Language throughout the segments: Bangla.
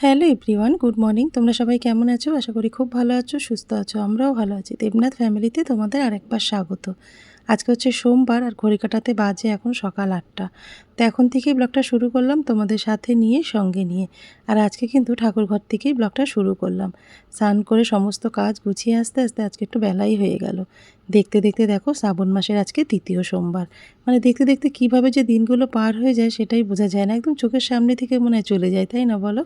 Hello everyone, good morning. তোমরা সবাই কেমন আছো? আশা করি খুব ভালো আছো, সুস্থ আছো, আমরাও ভালো আছি। দেবনাথ ফ্যামিলিতে তোমাদের আরেকবার স্বাগত। আজকে হচ্ছে সোমবার আর ঘড়ি কাটাতে বাজে এখন সকাল আটটা। তো এখন থেকেই ব্লগটা শুরু করলাম তোমাদের সাথে নিয়ে, সঙ্গে নিয়ে। আর আজকে কিন্তু ঠাকুর ঘর থেকেই ব্লগটা শুরু করলাম। স্নান করে সমস্ত কাজ গুছিয়ে আসতে আসতে আজকে একটু বেলাই হয়ে গেল। দেখতে দেখতে দেখো শ্রাবণ মাসের আজকে তৃতীয় সোমবার। মানে দেখতে দেখতে কীভাবে যে দিনগুলো পার হয়ে যায় সেটাই বোঝা যায় না। একদম চোখের সামনে থেকে মনে হয় চলে যায়, তাই না বলো?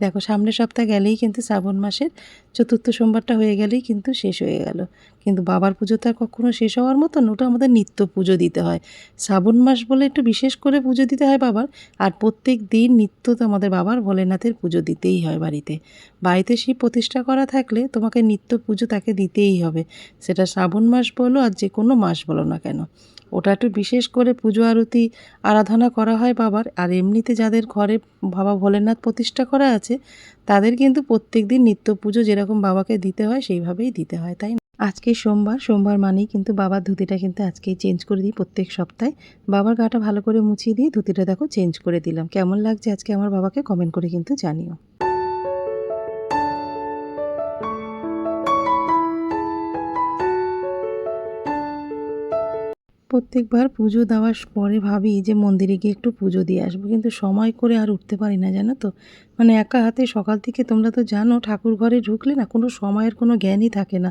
দেখো সামনের সপ্তাহ গেলেই কিন্তু শ্রাবণ মাসের চতুর্থ সোমবারটা হয়ে গেলেই কিন্তু শেষ হয়ে গেল। কিন্তু বাবার পুজো তো আর কখনো শেষ হওয়ার মতন ওটা আমাদের নিত্য পুজো দিতে হয়। শ্রাবণ মাস বলে একটু বিশেষ করে পুজো দিতে হয় বাবার। আর প্রত্যেক দিন নিত্য তো আমাদের বাবার ভোলেনাথের পুজো দিতেই হয় বাড়িতে। বাড়িতে শিব প্রতিষ্ঠা করা থাকলে তোমাকে নিত্য পুজো তাকে দিতেই হবে। সেটা শ্রাবণ মাস বলো আর যে কোনো মাস বলো না কেন। ওটা একটু বিশেষ করে পুজো আরতি, আরাধনা করা হয় বাবার। আর এমনিতে যাদের ঘরে বাবা ভোলেনাথ প্রতিষ্ঠা করা আছে, তাদের কিন্তু প্রত্যেক দিন নিত্য পুজো যেরকম বাবাকে দিতে হয়, সেইভাবেই দিতে হয়, তাই আজকে সোমবার সোমবার মানেই কিন্তু বাবার ধুতিটা কিন্তু আজকেই চেঞ্জ করে দিই প্রত্যেক সপ্তাহে। বাবার গাটা ভালো করে মুছিয়ে দিয়ে ধুতিটা দেখো চেঞ্জ করে দিলাম। কেমন লাগছে আজকে আমার বাবাকে কমেন্ট করে কিন্তু জানিও। প্রত্যেকবার পুজো দেওয়ার পরে ভাবি যে মন্দিরে গিয়ে একটু পুজো দিয়ে আসব, কিন্তু সময় করে আর উঠতে পারি না, জানো তো? মানে একা হাতে সকাল থেকে তোমরা তো জানো ঠাকুর ঘরে ঢুকলে না কোনো সময়ের কোনো জ্ঞানই থাকে না।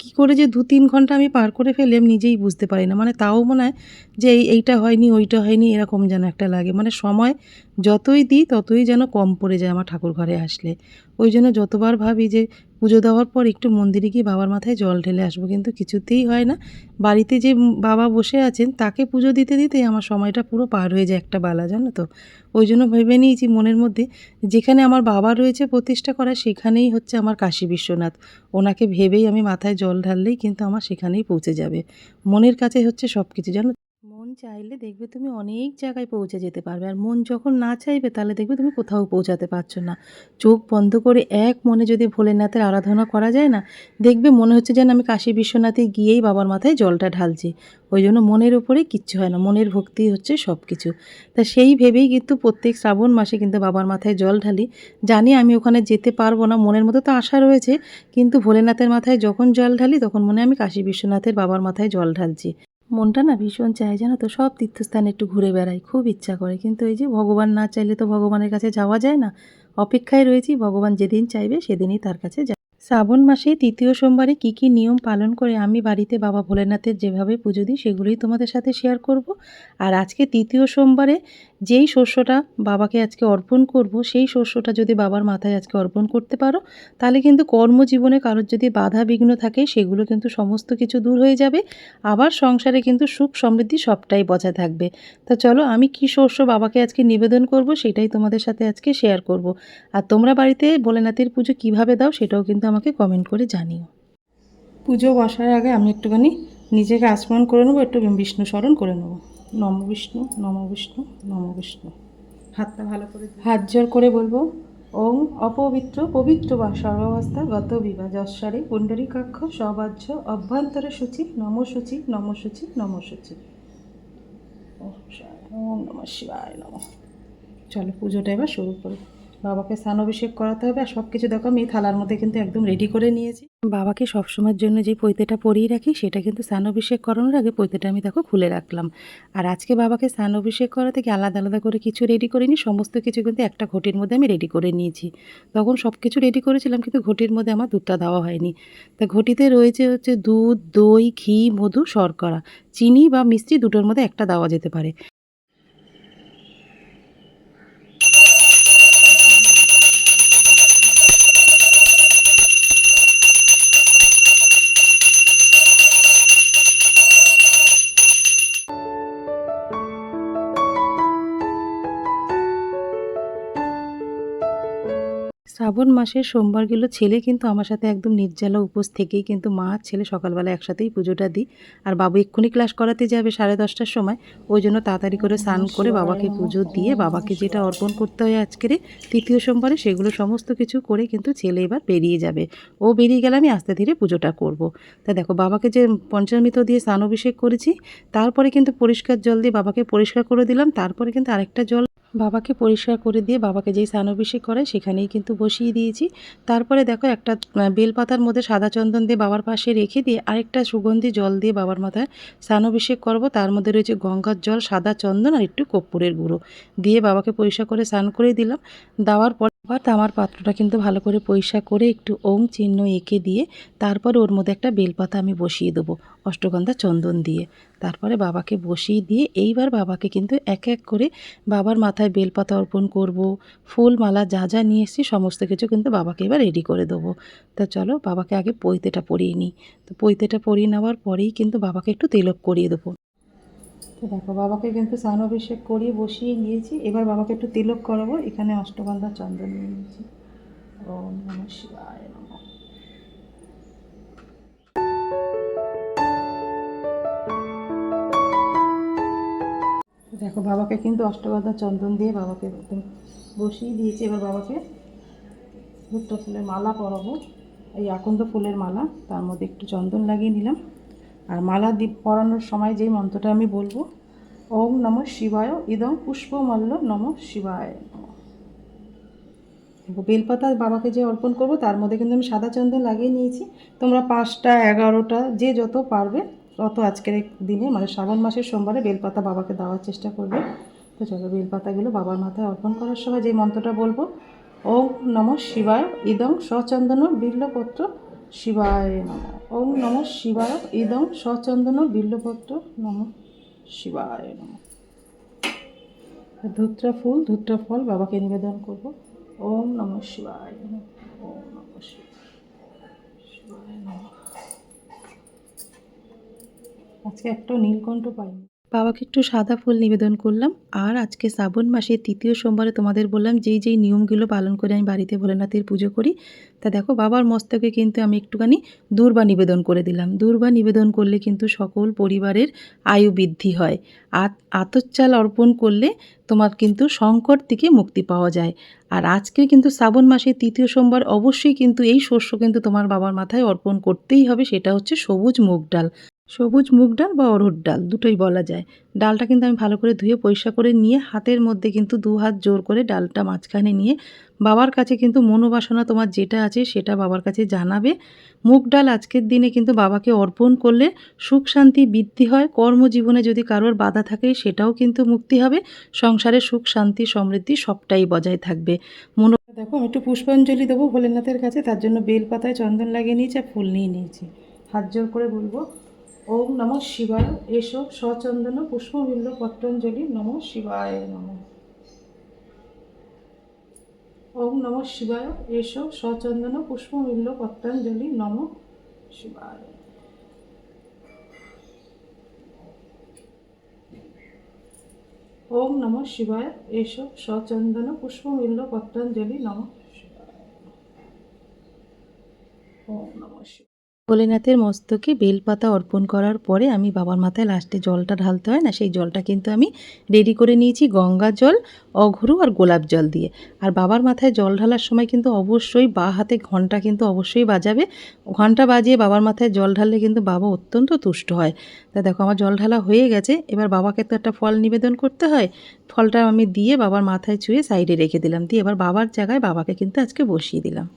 কি করে যে দু তিন ঘণ্টা আমি পার করে ফেলেম নিজেই বুঝতে পারি না। মানে তাও মনে হয় যে এই এইটা হয়নি, ওইটা হয়নি, এরকম যেন একটা লাগে। মানে সময় যতই দিই ততই যেন কম পড়ে যায় আমার ঠাকুর ঘরে আসলে। ওই জন্য যতবার ভাবি যে পুজো দেওয়ার পর একটু মন্দিরে গিয়ে বাবার মাথায় জল ঢেলে আসব, কিন্তু কিছুতেই হয় না। বাড়িতে যে বাবা বসে আছেন, তাকে পুজো দিতে দিতেই আমার সময়টা পুরো পার হয়ে যায় একটা বালা, জানো তো। ওই জন্য ভেবে নিয়েছি মনের মধ্যে, যেখানে আমার বাবা রয়েছে প্রতিষ্ঠা করা, সেখানেই হচ্ছে আমার কাশী বিশ্বনাথ। ওনাকে ভেবেই আমি মাথায় জল ঢাললেই কিন্তু আমার সেখানেই পৌঁছে যাবে। মনের কাছে হচ্ছে সব কিছু জানো? মন চাইলে দেখবে তুমি অনেক জায়গায় পৌঁছে যেতে পারবে। আর মন যখন না চাইবে, তাহলে দেখবে তুমি কোথাও পৌঁছাতে পারছ না। চোখ বন্ধ করে এক মনে যদি ভোলেনাথের আরাধনা করা যায় না, দেখবে মনে হচ্ছে যেন আমি কাশী বিশ্বনাথে গিয়েই বাবার মাথায় জলটা ঢালছি। ওই জন্য মনের উপরে কিচ্ছু হয় না, মনের ভক্তি হচ্ছে সব কিছু তা সেই ভেবেই কিন্তু প্রত্যেক শ্রাবণ মাসে কিন্তু বাবার মাথায় জল ঢালি। জানি আমি ওখানে যেতে পারব না, মনের মতো তো আশা রয়েছে, কিন্তু ভোলেনাথের মাথায় যখন জল ঢালি, তখন মনে আমি কাশী বিশ্বনাথের বাবার মাথায় জল ঢালছি। মনটা না ভীষণ চায়, জানো তো? সব তীর্থস্থানে একটু ঘুরে বেড়াই, খুব ইচ্ছা করে। কিন্তু এই যে ভগবান না চাইলে তো ভগবানের কাছে যাওয়া যায় না। অপেক্ষায় রয়েছি, ভগবান যেদিন চাইবে সেদিনই তার কাছে যায় শ্রাবণ মাসে তৃতীয় সোমবারে কি কি নিয়ম পালন করে আমি বাড়িতে বাবা ভোলেনাথের যেভাবে পুজো দিই, সেগুলোই তোমাদের সাথে শেয়ার করব। আর আজকে তৃতীয় সোমবারে যেই শস্যটা বাবাকে আজকে অর্পণ করব, সেই শস্যটা যদি বাবার মাথায় আজকে অর্পণ করতে পারো, তাহলে কিন্তু কর্মজীবনে কারোর যদি বাধা বিঘ্ন থাকে, সেগুলো কিন্তু সমস্ত কিছু দূর হয়ে যাবে। আবার সংসারে কিন্তু সুখ সমৃদ্ধি সবটাই বজায় থাকবে। তা চলো, আমি কি শস্য বাবাকে আজকে নিবেদন করব, সেটাই তোমাদের সাথে আজকে শেয়ার করব। আর তোমরা বাড়িতে ভোলেনাথের পুজো কীভাবে দাও, সেটাও কিন্তু আমাকে কমেন্ট করে জানিও। পুজো বসার আগে আমি একটুখানি নিজেকে আসমরণ করে নেব, একটু বিষ্ণু স্মরণ করে নেব। নম বিষ্ণু নম বিষ্ণু নম বিষ্ণু। হাতটা ভালো করে হাত জোর করে বলব ওং অপবিত্র পবিত্র বা সর্বাবস্থা গত বিবা যশ্বরে পুণ্ডরীকাক্ষ সবাহ্য অভ্যন্তরে সূচি নম সূচি নম সূচি নম সূচি। ওম শিবায় ওম নম শিবায় নম। চলো পুজোটা এবার শুরু করি। বাবাকে স্নান অভিষেক করাতে হবে আর সব কিছু দেখো আমি থালার মধ্যে কিন্তু একদম রেডি করে নিয়েছি। বাবাকে সবসময়ের জন্য যে পৈতেটা পরিয়ে রাখি, সেটা কিন্তু স্নান অভিষেক করানোর আগে পৈতেটা আমি দেখো খুলে রাখলাম। আর আজকে বাবাকে স্নান অভিষেক করা থেকে আলাদা আলাদা করে কিছু রেডি করিনি, সমস্ত কিছু কিন্তু একটা ঘটির মধ্যে আমি রেডি করে নিয়েছি। তখন সব কিছু রেডি করেছিলাম, কিন্তু ঘটির মধ্যে আমার দুধটা দেওয়া হয়নি। তা ঘটিতে রয়েছে হচ্ছে দুধ, দই, ঘি, মধু, শর্করা। চিনি বা মিষ্টি দুটোর মধ্যে একটা দেওয়া যেতে পারে। শ্রাবণ মাসের সোমবারগুলো ছেলে কিন্তু আমার সাথে একদম নির্জালা উপোস থেকেই কিন্তু মা আর ছেলে সকালবেলা একসাথেই পুজোটা দিই। আর বাবু এক্ষুনি ক্লাস করাতে যাবে সাড়ে দশটার সময়। ওই জন্য তাড়াতাড়ি করে স্নান করে বাবাকে পুজো দিয়ে বাবাকে যেটা অর্পণ করতে হয় আজকের তৃতীয় সোমবারে সেগুলো সমস্ত কিছু করে কিন্তু ছেলে এবার বেরিয়ে যাবে। ও বেরিয়ে গেলে আমি আস্তে ধীরে পুজোটা করব। তা দেখো বাবাকে যে পঞ্চামৃত দিয়ে স্নান অভিষেক করেছি তারপরে কিন্তু পরিষ্কার জল দিয়ে বাবাকে পরিষ্কার করে দিলাম তারপরে কিন্তু আরেকটা জল বাবাকে পরিষ্কার করে দিয়ে বাবাকে যেই স্নানাভিষেক করে সেখানেই কিন্তু বসিয়ে দিয়েছি। তারপরে দেখো একটা বেলপাতার মধ্যে সাদা চন্দন দিয়ে বাবার পাশে রেখে দিয়ে আরেকটা সুগন্ধি জল দিয়ে বাবার মাথায় স্নানাভিষেক করব। তার মধ্যে রয়েছে গঙ্গার জল, সাদা চন্দন আর একটু কর্পূরের গুঁড়ো দিয়ে বাবাকে পরিষ্কার করে স্নান করে দিলাম। দেওয়ার পর আবার তামার পাত্রটা কিন্তু ভালো করে পরিষ্কার করে একটু ওং চিহ্ন এঁকে দিয়ে তারপরে ওর মধ্যে একটা বেলপাতা আমি বসিয়ে দেবো অষ্টগন্ধা চন্দন দিয়ে। তারপরে বাবাকে বসিয়ে দিয়ে এইবার বাবাকে কিন্তু এক এক করে বাবার মাথায় বেলপাতা অর্পণ করব ফুল মালা যা যা নিয়ে এসেছি সমস্ত কিছু কিন্তু বাবাকে এবার রেডি করে দেবো। তা চলো বাবাকে আগে পৈতেটা পরিয়ে নিই। তো পৈতেটা পরিয়ে নেওয়ার পরেই কিন্তু বাবাকে একটু তিলক করিয়ে দেবো। তো দেখো বাবাকে কিন্তু স্নান অভিষেক করিয়ে বসিয়ে নিয়েছি। এবার বাবাকে একটু তিলক করাবো। এখানে অষ্টগন্ধা চন্দন নিয়ে নিয়েছি। ওম নমঃ শিবায় নমঃ। দেখো, বাবাকে কিন্তু অষ্টগন্ধা চন্দন দিয়ে বাবাকে একদম বসিয়ে দিয়েছি। এবার বাবাকে দুটো ফুলের মালা পরাবো। এই আকন্দ ফুলের মালা, তার মধ্যে একটু চন্দন লাগিয়ে নিলাম। আর মালা দ্বীপ পরানোর সময় যেই মন্ত্রটা আমি বলব, ওম নম শিবায়, ইদম পুষ্পমাল্য নম শিবায়। বেলপাতা বাবাকে যে অর্পণ করব, তার মধ্যে কিন্তু আমি সাদা চন্দন লাগিয়ে নিয়েছি। তোমরা পাঁচটা, এগারোটা, যে যত পারবে তত আজকের দিনে মানে শ্রাবণ মাসের সোমবারে বেলপাতা বাবাকে দেওয়ার চেষ্টা করবে তো চলো, বেলপাতাগুলো বাবার মাথায় অর্পণ করার সময় যে মন্ত্রটা বলব, ওম নম শিবায় ইদং সচন্দন বিল্লপত্র, শিবায় নম, ওম নম শিবায় ইদং সচন্দন বিল্লপত্র, নম শিবায় নম ধূত্রা ফুল, ধূত্রা ফল বাবাকে নিবেদন করব ওম নম শিবায় নমঃ। ওম নম শিবায় নমঃ। আজকে একটাও নীলকণ্ঠ পাইনি। বাবাকে একটু সাদা ফুল নিবেদন করলাম। আর আজকে শ্রাবণ মাসের তৃতীয় সোমবারে তোমাদের বললাম, যেই যেই নিয়মগুলো পালন করে আমি বাড়িতে ভোলেনাথের পুজো করি, তা দেখো বাবার মস্তকে কিন্তু আমি একটুখানি দূর্বা নিবেদন করে দিলাম। দূর্বা নিবেদন করলে কিন্তু সকল পরিবারের আয়ু বৃদ্ধি হয়। আর আতর অর্পণ করলে তোমার কিন্তু সংকট থেকে মুক্তি পাওয়া যায়। আর আজকে কিন্তু শ্রাবণ মাসের তৃতীয় সোমবার অবশ্যই কিন্তু এই শস্য কিন্তু তোমার বাবার মাথায় অর্পণ করতেই হবে, সেটা হচ্ছে সবুজ মুগ ডাল। সবুজ মুগ ডাল বা অরহর ডাল, দুটোই বলা যায়। ডালটা কিন্তু আমি ভালো করে ধুয়ে পরিষ্কার করে নিয়ে হাতের মধ্যে কিন্তু দু হাত জোর করে ডালটা মাঝখানে নিয়ে বাবার কাছে কিন্তু মনোবাসনা তোমার যেটা আছে সেটা বাবার কাছে জানাবে। মুগ ডাল আজকের দিনে কিন্তু বাবাকে অর্পণ করলে সুখ শান্তি বৃদ্ধি হয়। কর্মজীবনে যদি কারোর বাধা থাকে সেটাও কিন্তু মুক্তি হবে। সংসারে সুখ, শান্তি, সমৃদ্ধি সবটাই বজায় থাকবে। মনো দেখো, আমি একটু পুষ্পাঞ্জলি দেবো ভোলেনাথের কাছে। তার জন্য বেলপাতায় চন্দন লাগিয়ে নিয়েছি আর ফুল নিয়ে নিয়েছি। হাত জোর করে বলব। ওম নম শিবায়। এসো সচন্দন পুষ্পবিল্ল পত্রাঞ্জলি নম শিবায় নম। ওম নম শিবায়। এসো সচন্দন পুষ্পবিল্ল পত্রাঞ্জলি নম শিবায়। ওম নম শিবায়। এসো সচন্দন পুষ্পমিল্ল পত্রাঞ্জলি নম শিবায়। ওম নম শিবায়। ভোলেনাথের মস্তকে বেলপাতা অর্পণ করার পরে আমি বাবার মাথায় লাস্টে জলটা ঢালতে হয় না, সেই জলটা কিন্তু আমি রেডি করে নিয়েছি গঙ্গা জল, অঘরু আর গোলাপ জল দিয়ে। আর বাবার মাথায় জল ঢালার সময় কিন্তু অবশ্যই বা হাতে ঘণ্টা কিন্তু অবশ্যই বাজাবে। ঘণ্টা বাজিয়ে বাবার মাথায় জল ঢাললে কিন্তু বাবা অত্যন্ত তুষ্ট হয়। তা দেখো আমার জল ঢালা হয়ে গেছে, এবার বাবাকে তো একটা ফল নিবেদন করতে হয়। ফলটা আমি দিয়ে বাবার মাথায় ছুঁয়ে সাইডে রেখে দিলাম, দিয়ে এবার বাবার জায়গায় বাবাকে কিন্তু আজকে বসিয়ে দিলাম।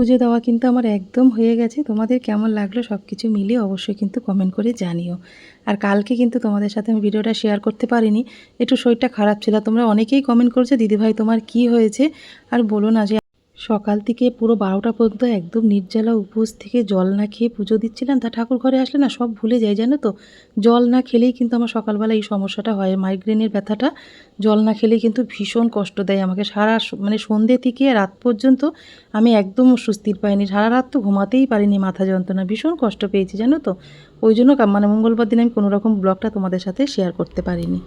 পুজো দেওয়া কিন্তু আমার একদম হয়ে গেছে। তোমাদের কেমন লাগল সব কিছু মিলিয়ে অবশ্যই কিন্তু কমেন্ট করে জানিও। আর কালকে কিন্তু তোমাদের সাথে আমি ভিডিওটা শেয়ার করতে পারিনি। একটু শরীরটা খারাপ ছিল। তোমরা অনেকেই কমেন্ট করছ, দিদিভাই, তোমার কি হয়েছে? আর বলো না যে সকাল থেকে পুরো বারোটা পর্যন্ত একদম নির্জলা উপোস থেকে জল না খেয়ে পুজো দিচ্ছিলাম। তা ঠাকুর ঘরে আসলে না সব ভুলে যায়, জানো তো? জল না খেলেই কিন্তু আমার সকালবেলা এই সমস্যাটা হয়। মাইগ্রেনের ব্যথাটা জল না খেলেই কিন্তু ভীষণ কষ্ট দেয় আমাকে। সারা মানে সন্ধ্যে থেকে রাত পর্যন্ত আমি একদম সুস্থির পাইনি। সারা রাত তো ঘুমাতেই পারিনি, মাথা যন্ত্রণা। ভীষণ কষ্ট পেয়েছি, জানো তো? ওই জন্য মানে মঙ্গলবার দিন আমি কোনো রকম ব্লগটা তোমাদের সাথে শেয়ার করতে পারিনি।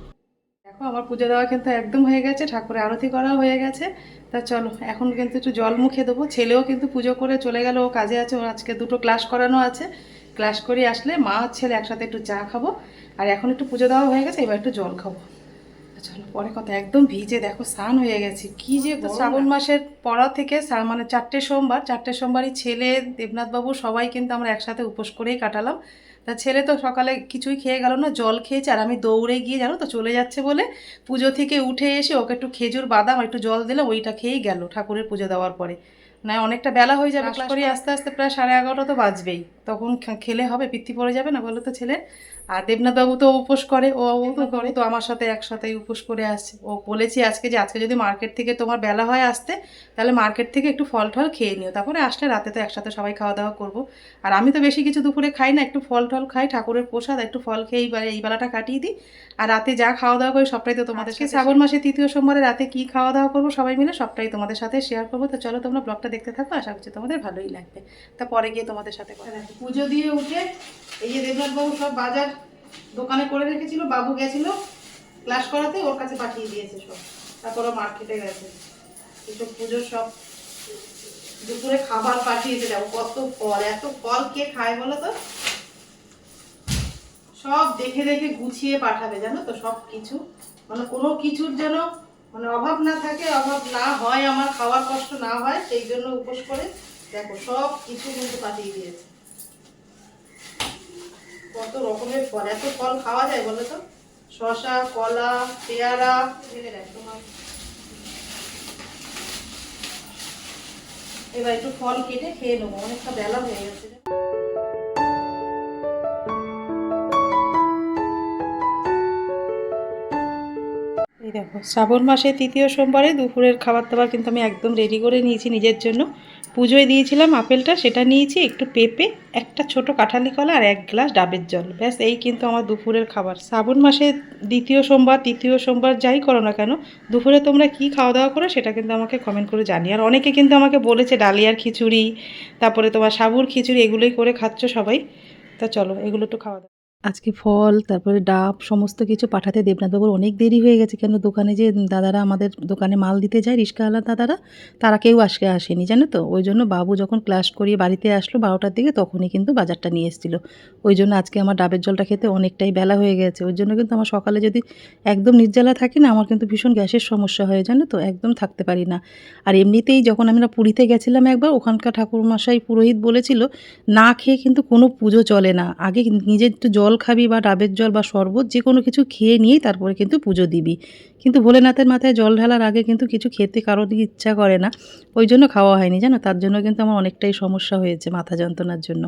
আমার পুজো দেওয়া কিন্তু একদম হয়ে গেছে ঠাকুরের আরতি করাও হয়ে গেছে। তা চলো এখন কিন্তু একটু জল মুখে দেবো। ছেলেও কিন্তু পুজো করে চলে গেল ও কাজে আছে ওর আজকে দুটো ক্লাস করানো আছে। ক্লাস করে আসলে মা আর ছেলে একসাথে একটু চা খাব। আর এখন একটু পুজো দেওয়া হয়ে গেছে এবার একটু জল খাব। চলো পরে কথা একদম ভিজে দেখো স্নান হয়ে গেছে। কি যে শ্রাবণ মাসের পড়া থেকে মানে চারটে সোমবার চারটে সোমবারই ছেলে দেবনাথবাবু সবাই কিন্তু আমরা একসাথে উপোস করেই কাটালাম। তা ছেলে তো সকালে কিছুই খেয়ে গেল না জল খেয়েছে আর আমি দৌড়ে গিয়ে জানো তো চলে যাচ্ছে বলে পুজো থেকে উঠে এসে ওকে একটু খেজুর বাদাম একটু জল দিলাম ওইটা খেয়েই গেল ঠাকুরের পুজো দেওয়ার পরে। না অনেকটা বেলা হয়ে যাবে ক্লাস করি আস্তে আস্তে প্রায় সাড়ে এগারোটা তো বাজবেই। তখন খেলে হবে পিত্তি পড়ে যাবে না বলো তো ছেলে? আর দেবনাথ বাবু তো উপোস করে ও ও তো করে তো আমার সাথে একসাথেই উপোস করে আসছে। ও বলেছি আজকে যে আজকে যদি মার্কেট থেকে তোমার বেলা হয় আসতে তাহলে মার্কেট থেকে একটু ফল টল খেয়ে নিও। তারপরে আসলে রাতে তো একসাথে সবাই খাওয়া দাওয়া করব। আর আমি তো বেশি কিছু দুপুরে খাই না একটু ফল টল খাই ঠাকুরের প্রসাদ একটু ফল খেয়ে এইবার এই বেলাটা কাটিয়ে দিই। আর রাতে যা খাওয়া দাওয়া করি সবটাই তো তোমাদের সাথে। শ্রাবণ মাসে তৃতীয় সোমবারে রাতে কি খাওয়া দাওয়া করব সবাই মিলে সবটাই তোমাদের সাথে শেয়ার করব। তো চলো তোমরা ব্লগটা দেখতে থাকো আশা করছি তোমাদের ভালোই লাগবে। তা পরে গিয়ে তোমাদের সাথে কথা। পুজো দিয়ে উঠে এই যে দেবনাথ বাবু সব বাজার দোকানে করে রেখেছিল, বাবু গেছিল ক্লাস করাতে, ওর কাছে পাঠিয়ে দিয়েছে সব। তারপর মার্কেটে গেছে। এইসব পুজোর সব দুপুরে খাবার পাঠিয়েছে। দেখো কত ফল, এত ফল কে খায় বলো তো? সব দেখে দেখে গুছিয়ে পাঠাবে, জানো তো সব কিছু। মানে কোনো কিছুর যেন মানে অভাব না থাকে, অভাব না হয়, আমার খাওয়ার কষ্ট না হয়, সেই জন্য উপোস করে দেখো সব কিছু কিন্তু পাঠিয়ে দিয়েছে। কত রকমের ফল, এত ফল খাওয়া যায় বলো তো? শশা কলা, পেয়ারা, এবার একটু ফল কেটে খেয়ে নেব, অনেকটা বেলা হয়ে গেছে। দেখো, শ্রাবণ মাসে তৃতীয় সোমবারে দুপুরের খাবার দাবার কিন্তু আমি একদম রেডি করে নিয়েছি নিজের জন্য। পুজোয় দিয়েছিলাম আপেলটা, সেটা নিয়েছি, একটু পেঁপে, একটা ছোট কাঁঠালি কলা আর এক গ্লাস ডাবের জল। ব্যাস, এই কিন্তু আমার দুপুরের খাবার। শ্রাবণ মাসে দ্বিতীয় সোমবার, তৃতীয় সোমবার যাই করো না কেন, দুপুরে তোমরা কি খাওয়া দাওয়া করো সেটা কিন্তু আমাকে কমেন্ট করে জানি আর অনেকে কিন্তু আমাকে বলেছে ডালিয়ার খিচুড়ি, তারপরে তোমার সাবুর খিচুড়ি, এগুলোই করে খাচ্ছ সবাই। তা চলো, এগুলো একটু খাওয়া দাওয়া আজকে ফল, তারপরে ডাব, সমস্ত কিছু পাঠাতে দেবনাথবাবুর অনেক দেরি হয়ে গেছে। কেন দোকানে যে দাদারা আমাদের দোকানে মাল দিতে যায় রিক্সাওয়ালা দাদারা, তারা কেউ আজকে আসেনি, জানো তো? ওই জন্য বাবু যখন ক্লাস করিয়ে বাড়িতে আসলো বারোটার দিকে, তখনই কিন্তু বাজারটা নিয়ে এসেছিল। ওই জন্য আজকে আমার ডাবের জলটা খেতে অনেকটাই বেলা হয়ে গেছে। ওই জন্য কিন্তু আমার সকালে যদি একদম নির্জলা থাকি না, আমার কিন্তু ভীষণ গ্যাসের সমস্যা হয়, জানো তো? একদম থাকতে পারি না। আর এমনিতেই যখন আমরা পুরীতে গেছিলাম একবার, ওখানকার ঠাকুরমশাই পুরোহিত বলেছিল, না খেয়ে কিন্তু কোনো পুজো চলে না। আগে নিজের একটু জল খাবি বা ডাবের জল বা শরবত, যে কোনো কিছু খেয়ে নিয়েই তারপরে কিন্তু পুজো দিবি। কিন্তু ভোলেনাথের মাথায় জল ঢালার আগে কিন্তু কিছু খেতে কারোর ইচ্ছা করে না। ওই জন্য খাওয়া হয়নি, জানো? তার জন্য কিন্তু আমার অনেকটাই সমস্যা হয়েছে মাথা যন্ত্রণার জন্য।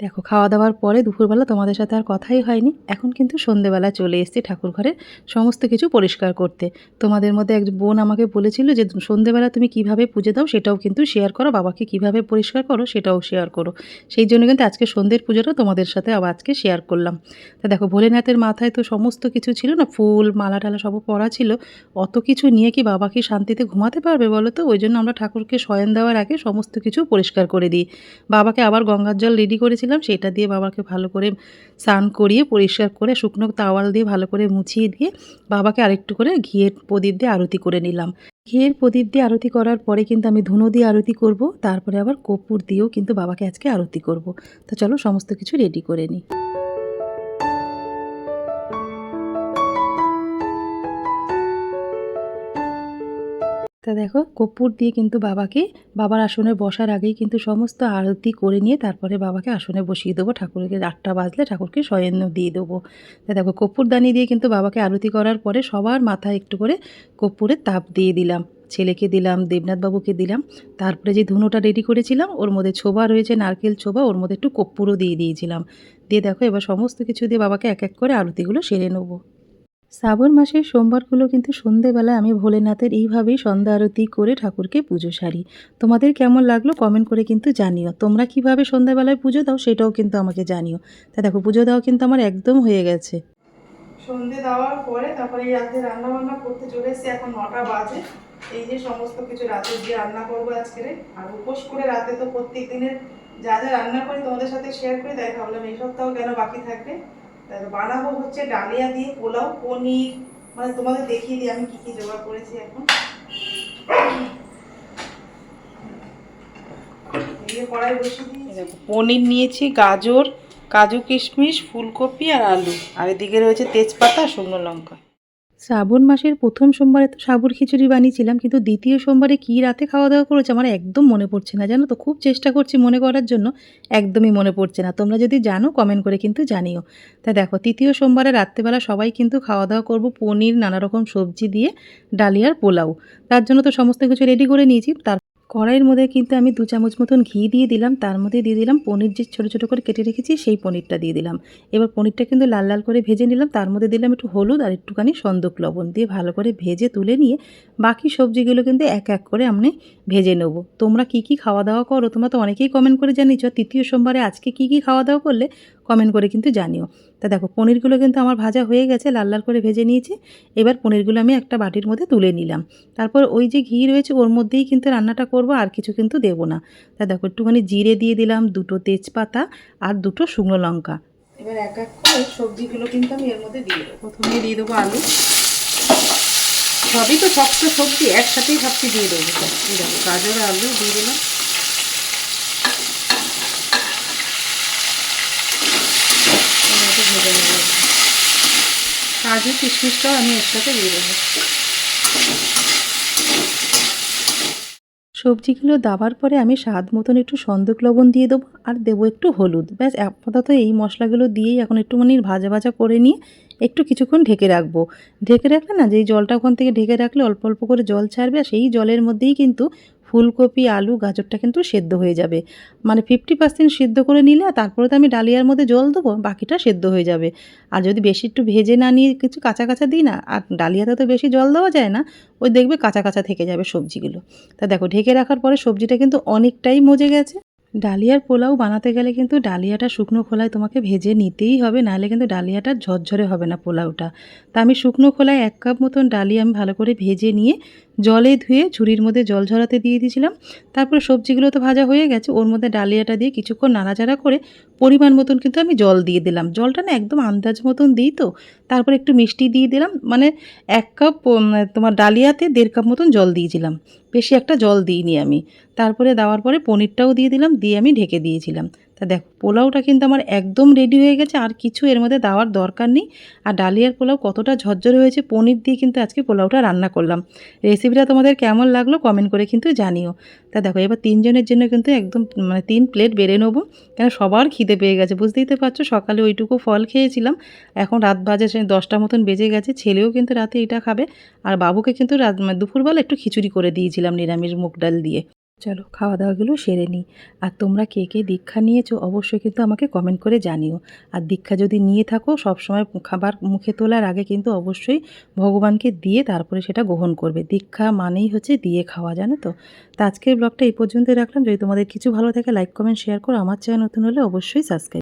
দেখো খাওয়া দাওয়ার পরে দুপুরবেলা তোমাদের সাথে আর কথাই হয়নি। এখন কিন্তু সন্ধেবেলা চলে এসেছি ঠাকুর ঘরের সমস্ত কিছু পরিষ্কার করতে। তোমাদের মধ্যে এক বোন আমাকে বলেছিল যে, সন্ধেবেলা তুমি কীভাবে পুজো দাও সেটাও কিন্তু শেয়ার করো, বাবাকে কীভাবে পরিষ্কার করো সেটাও শেয়ার করো। সেই জন্য কিন্তু আজকে সন্ধ্যের পুজোটা তোমাদের সাথে আবার আজকে শেয়ার করলাম। তা দেখো, ভোলেনাথের মাথায় তো সমস্ত কিছু ছিল না, ফুল, মালা টালা সব পড়া ছিল। অত কিছু নিয়ে কি বাবা কি শান্তিতে ঘুমাতে পারবে বলো তো? ওই জন্য আমরা ঠাকুরকে শয়ন দেওয়ার আগে সমস্ত কিছু পরিষ্কার করে দিই। বাবাকে আবার গঙ্গার জল রেডি করেছিলাম। সেটা দিয়ে বাবাকে ভালো করে স্নান করিয়ে পরিষ্কার করে শুকনো তাওয়াল দিয়ে ভালো করে মুছিয়ে দিয়ে বাবাকে আরেকটু করে ঘিয়ের প্রদীপ দিয়ে আরতি করে নিলাম। ঘিয়ের প্রদীপ দিয়ে আরতি করার পরে কিন্তু আমি ধুনো দিয়ে আরতি করব, তারপরে আবার কপুর দিয়েও কিন্তু বাবাকে আজকে আরতি করব। তো চলো সমস্ত কিছু রেডি করে নিই। তা দেখো, কর্পূর দিয়ে কিন্তু বাবাকে, বাবার আসনে বসার আগেই কিন্তু সমস্ত আরতি করে নিয়ে তারপরে বাবাকে আসনে বসিয়ে দেবো। ঠাকুরকে আটটা বাজলে ঠাকুরকে শয়ন দিয়ে দেবো। তা দেখো কর্পূরদানি দিয়ে কিন্তু বাবাকে আরতি করার পরে সবার মাথায় একটু করে কর্পূরের তাপ দিয়ে দিলাম। ছেলেকে দিলাম দেবনাথ বাবুকে দিলাম, তারপরে যে ধুনোটা রেডি করেছিলাম, ওর মধ্যে ছোবা রয়েছে, নারকেল ছোবা, ওর মধ্যে একটু কর্পূরও দিয়ে দিয়েছিলাম। দিয়ে দেখো, এবার সমস্ত কিছু দিয়ে বাবাকে এক এক করে আরতিগুলো সেরে নেব। শ্রাবণ মাসের সোমবারগুলো কিন্তু সন্ধেবেলায় আমি ভোলেনাথের এইভাবেই সন্ধ্যা আরতি করে ঠাকুরকে পুজো সারি। তোমাদের কেমন লাগল কমেন্ট করে কিন্তু জানিও। তোমরা কীভাবে সন্ধ্যাবেলায় পুজো দাও সেটাও কিন্তু আমাকে জানিও। তা দেখো, পুজো দেওয়া কিন্তু আমার একদম হয়ে গেছে। সন্ধে দেওয়ার পরে তারপরে এই রাতে রান্না বান্না করতে চলে এসেছি, এখন নটা বাজে। এই যে সমস্ত কিছু রাতে দিয়ে রান্না করব আজকে। আর উপোস করে রাতে তো প্রত্যেক দিনের যা যা রান্না করি তোমাদের সাথে শেয়ার করে, তাই ভাবলাম এই সপ্তাহ কেন বাকি থাকবে? বানাবো হচ্ছে ডালিয়া দিয়ে পোলাও, পনির মানে তোমাদের দেখিয়ে দিই আমি কি কি জোগাড় করেছি এখন। কড়াই বসিয়ে পনির নিয়েছি, গাজর, কাজু কিশমিশ, ফুলকপি আর আলু। আর এদিকে রয়েছে তেজপাতা, শুকনো লঙ্কা। শ্রাবণ মাসের প্রথম সোমবারে তো সাবুর খিচুড়ি বানিয়েছিলাম, কিন্তু দ্বিতীয় সোমবারে কী রাতে খাওয়া দাওয়া করেছে আমার একদম মনে পড়ছে না। জানো তো, খুব চেষ্টা করছি মনে করার জন্য, একদমই মনে পড়ছে না। তোমরা যদি জানো কমেন্ট করে কিন্তু জানিও। তা দেখো, তৃতীয় সোমবারে রাত্রেবেলা সবাই কিন্তু খাওয়া দাওয়া করব পনির, নানা রকম সবজি দিয়ে, ডালিয়ার পোলাও। তার জন্য তো সমস্ত কিছু রেডি করে নিয়েছি, তার কড়াইয়ের মধ্যে কিন্তু আমি দু চামচ মতন ঘি দিয়ে দিলাম। তার মধ্যে দিয়ে দিলাম পনির যে ছোটো ছোটো করে কেটে রেখেছি, সেই পনিরটা দিয়ে দিলাম। এবার পনিরটা কিন্তু লাল লাল করে ভেজে নিলাম। তার মধ্যে দিলাম একটু হলুদ আর একটুখানি সন্দক লবণ দিয়ে ভালো করে ভেজে তুলে নিয়ে বাকি সবজিগুলো কিন্তু এক এক করে আমি ভেজে নেব। তোমরা কি কি খাওয়া দাওয়া করো? তোমরা তো অনেকেই কমেন্ট করে জানিয়েছ। তৃতীয় সোমবারে আজকে কি কি খাওয়া দাওয়া করলে? কমেন্ট করে কিন্তু জানিও। তা দেখো, পনিরগুলো কিন্তু আমার ভাজা হয়ে গেছে, লাল লাল করে ভেজে নিয়েছি। এবার পনিরগুলো আমি একটা বাটির মধ্যে তুলে নিলাম। তারপর ওই যে ঘি রয়েছে, ওর মধ্যেই কিন্তু রান্নাটা করব, আর কিছু কিন্তু দেবো না। তা দেখো, একটুখানি জিরে দিয়ে দিলাম, দুটো তেজপাতা আর দুটো শুকনো লঙ্কা। এবার এক এক করে সবজিগুলো কিন্তু আমি এর মধ্যে দিয়ে দেবো। প্রথমে দিয়ে দেবো আলু। সবই তো শক্ত সবজি, একসাথেই ভাবছি দিয়ে দেবো। গাজর, আলু দিয়ে দিলাম এবার ভেজে নেব কাজু কিশমিশটাও আমি এর সাথে দিয়ে দেবো। সবজিগুলো দাবার পরে আমি স্বাদ মতন একটু সন্দক লবণ দিয়ে দেবো আর দেবো একটু হলুদ। ব্যাস, আপাতত এই মশলাগুলো দিয়েই এখন একটুখানি ভাজা ভাজা করে নিয়ে একটু কিছুক্ষণ ঢেকে রাখব। ঢেকে রাখলে না, যেই জলটা ওখান থেকে ঢেকে রাখলে অল্প অল্প করে জল ছাড়বে আর সেই জলের মধ্যেই কিন্তু ফুলকপি, আলু, গাজরটা কিন্তু সেদ্ধ হয়ে যাবে। মানে ফিফটি পার্সেন্ট সেদ্ধ করে নিলে আর তারপরে তো আমি ডালিয়ার মধ্যে জল দেবো, বাকিটা সেদ্ধ হয়ে যাবে। আর যদি বেশি একটু ভেজে না নিয়ে কিছু কাঁচা কাঁচা দিই না, আর ডালিয়াতে তো বেশি জল দেওয়া যায় না, ওই দেখবে কাঁচা কাঁচা থেকে যাবে সবজিগুলো। তা দেখো, ঢেকে রাখার পরে সবজিটা কিন্তু অনেকটাই মজে গেছে। ডালিয়ার পোলাও বানাতে গেলে কিন্তু ডালিয়াটা শুকনো খোলায় তোমাকে ভেজে নিতেই হবে, নাহলে কিন্তু ডালিয়াটা ঝরঝরে হবে না পোলাওটা। তা আমি শুকনো খোলায় এক কাপ মতন ডালিয়া আমি ভালো করে ভেজে নিয়ে জলে ধুয়ে ঝুড়ির মধ্যে জল ঝরাতে দিয়ে দিয়েছিলাম। তারপরে সবজিগুলো তো ভাজা হয়ে গেছে, ওর মধ্যে ডালিয়াটা দিয়ে কিছুক্ষণ নাড়াচাড়া করে পরিমাণ মতন কিন্তু আমি জল দিয়ে দিলাম। জলটা না একদম আন্দাজ মতন দিই তো, তারপরে একটু মিষ্টি দিয়ে দিলাম মানে এক কাপ তোমার ডালিয়াতে দেড় কাপ মতন জল দিয়েছিলাম। বেশি একটা জল দিইনি আমি। তারপরে দেওয়ার পরে পনিরটাও দিয়ে দিলাম, দিয়ে আমি ঢেকে দিয়েছিলাম। তা দেখো, পোলাওটা কিন্তু আমার একদম রেডি হয়ে গেছে, আর কিছু এর মধ্যে দেওয়ার দরকার নেই। আর ডালিয়ার পোলাও কতটা ঝরঝরে হয়েছে, পনির দিয়ে কিন্তু আজকে পোলাওটা রান্না করলাম। রেসিপিটা তোমাদের কেমন লাগল কমেন্ট করে কিন্তু জানিও। তা দেখো, এবার তিনজনের জন্য কিন্তু একদম মানে তিন প্লেট বেড়ে নেব, কেন সবার খিদে পেয়ে গেছে, বুঝতেই তো পারছ? সকালে ওইটুকু ফল খেয়েছিলাম, এখন রাত বাজে দশটা মতন বেজে গেছে, ছেলেও কিন্তু রাতে এটা খাবে, আর বাবুকে কিন্তু রাত মানে দুপুরবেলা একটু খিচুড়ি করে দিয়েছিলাম নিরামিষ মুগ ডাল দিয়ে। চলো খাওয়া দাওয়াগুলো সেরে নিই। আর তোমরা কে কে দীক্ষা নিয়েছো অবশ্যই কিন্তু আমাকে কমেন্ট করে জানিও। আর দীক্ষা যদি নিয়ে থাকো, সবসময় খাবার মুখে তোলার আগে কিন্তু অবশ্যই ভগবানকে দিয়ে তারপরে সেটা গ্রহণ করবে। দীক্ষা মানেই হচ্ছে দিয়ে খাওয়া, জানো তো? তো আজকের ব্লগটা এই পর্যন্ত রাখলাম। যদি তোমাদের কিছু ভালো থাকে লাইক কমেন্ট শেয়ার করো। আমার চ্যানেল নতুন হলে অবশ্যই সাবস্ক্রাইব